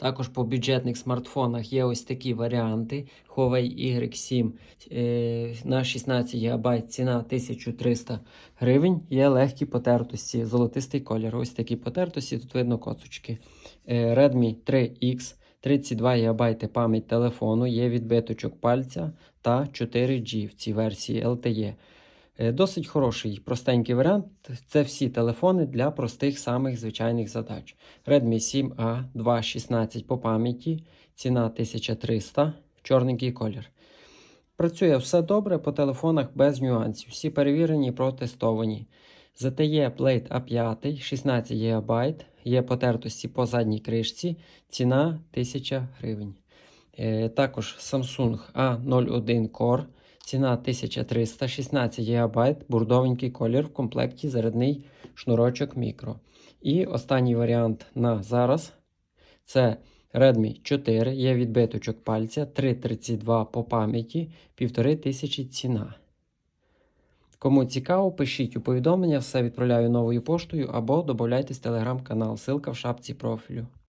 Також по бюджетних смартфонах є ось такі варіанти. Huawei Y7 е, на 16 ГБ ціна 1300 гривень. Є легкі потертості, золотистий колір. Ось такі потертості, тут видно коцочки. Е, Redmi 3X, 32 ГБ пам'ять телефону, є відбиточок пальця та 4G в цій версії LTE. Е, Досить хороший, простенький варіант. Це всі телефони для простих самих звичайних задач. Redmi 7A 2.16 по пам'яті, ціна 1300, чорненький колір. Працює все добре по телефонах без нюансів. Всі перевірені і протестовані. ZTE Plate A5 16 ГБ, є потертості по задній кришці, ціна 1000 гривень. Е, Також Samsung A01 Core, ціна 1300, 16 ГБ, бурдовенький колір в комплекті зарядний шнурочок мікро. І останній варіант на зараз це Redmi 4, є відбиточок пальця, 332 по пам'яті, 1500 ціна. Кому цікаво, пишіть у повідомлення, все відправляю новою поштою або додайтесь в телеграм-канал, ссылка в шапці профілю.